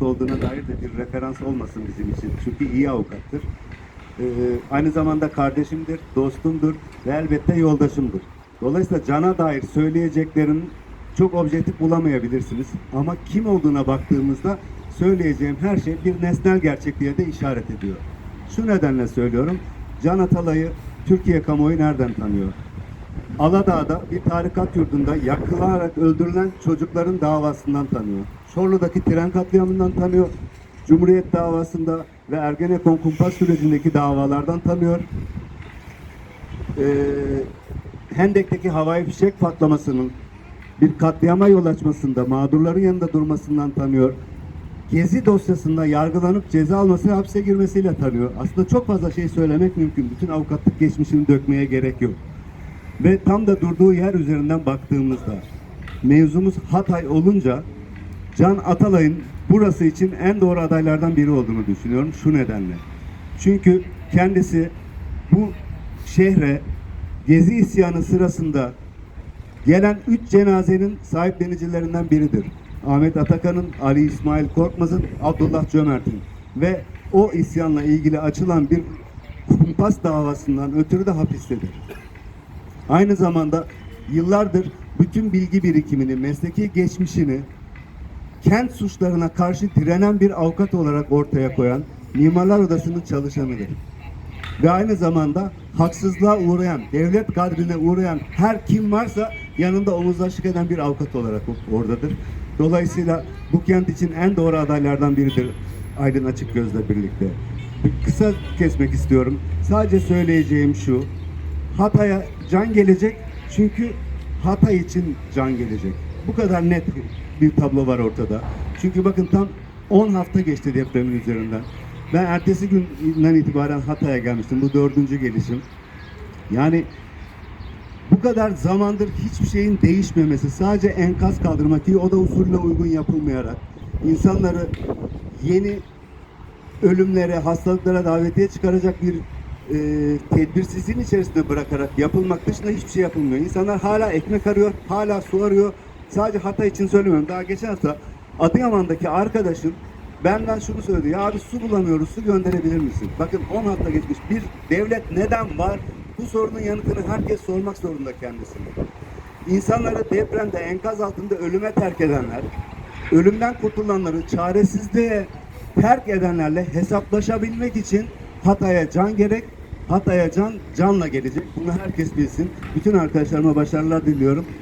olduğuna dair de bir referans olmasın bizim için. Çünkü iyi avukattır. Ee, aynı zamanda kardeşimdir, dostumdur ve elbette yoldaşımdır. Dolayısıyla Can'a dair söyleyeceklerin çok objektif bulamayabilirsiniz. Ama kim olduğuna baktığımızda söyleyeceğim her şey bir nesnel gerçekliğe de işaret ediyor. Şu nedenle söylüyorum. Can Atalay'ı Türkiye kamuoyu nereden tanıyor? Aladağ'da bir tarikat yurdunda yakılarak öldürülen çocukların davasından tanıyor. Çorlu'daki tren katliamından tanıyor. Cumhuriyet davasında ve Ergenekon kumpas sürecindeki davalardan tanıyor. Ee, Hendek'teki havai fişek patlamasının bir katliama yol açmasında mağdurların yanında durmasından tanıyor. Gezi dosyasında yargılanıp ceza alması ve hapse girmesiyle tanıyor. Aslında çok fazla şey söylemek mümkün. Bütün avukatlık geçmişini dökmeye gerek yok. Ve tam da durduğu yer üzerinden baktığımızda mevzumuz Hatay olunca Can Atalay'ın burası için en doğru adaylardan biri olduğunu düşünüyorum şu nedenle. Çünkü kendisi bu şehre Gezi isyanı sırasında gelen üç cenazenin sahiplenicilerinden biridir. Ahmet Atakan'ın, Ali İsmail Korkmaz'ın, Abdullah Cömert'in ve o isyanla ilgili açılan bir kumpas davasından ötürü de hapistedir. Aynı zamanda yıllardır bütün bilgi birikimini, mesleki geçmişini kent suçlarına karşı direnen bir avukat olarak ortaya koyan Mimarlar Odası'nın çalışanıdır. Ve aynı zamanda haksızlığa uğrayan, devlet kadrine uğrayan her kim varsa yanında omuzlaşık eden bir avukat olarak oradadır. Dolayısıyla bu kent için en doğru adaylardan biridir Aydın Açık Göz'le birlikte. Kısa kesmek istiyorum. Sadece söyleyeceğim şu. Hatay'a can gelecek çünkü Hatay için can gelecek. Bu kadar net bir tablo var ortada. Çünkü bakın tam 10 hafta geçti depremin üzerinden. Ben ertesi günden itibaren Hatay'a gelmiştim. Bu dördüncü gelişim. Yani bu kadar zamandır hiçbir şeyin değişmemesi, sadece enkaz kaldırmak ki o da usulüne uygun yapılmayarak insanları yeni ölümlere, hastalıklara davetiye çıkaracak bir e, tedbirsizliğin içerisinde bırakarak yapılmak dışında hiçbir şey yapılmıyor. İnsanlar hala ekmek arıyor, hala su arıyor. Sadece Hatay için söylemiyorum. Daha geçen hafta Adıyaman'daki arkadaşım benden şunu söyledi. Ya abi su bulamıyoruz, su gönderebilir misin? Bakın 10 hafta geçmiş. Bir devlet neden var? Bu sorunun yanıtını herkes sormak zorunda kendisine. İnsanları depremde, enkaz altında ölüme terk edenler, ölümden kurtulanları çaresizliğe terk edenlerle hesaplaşabilmek için Hatay'a can gerek. Hatay'a can canla gelecek. Bunu herkes bilsin. Bütün arkadaşlarıma başarılar diliyorum.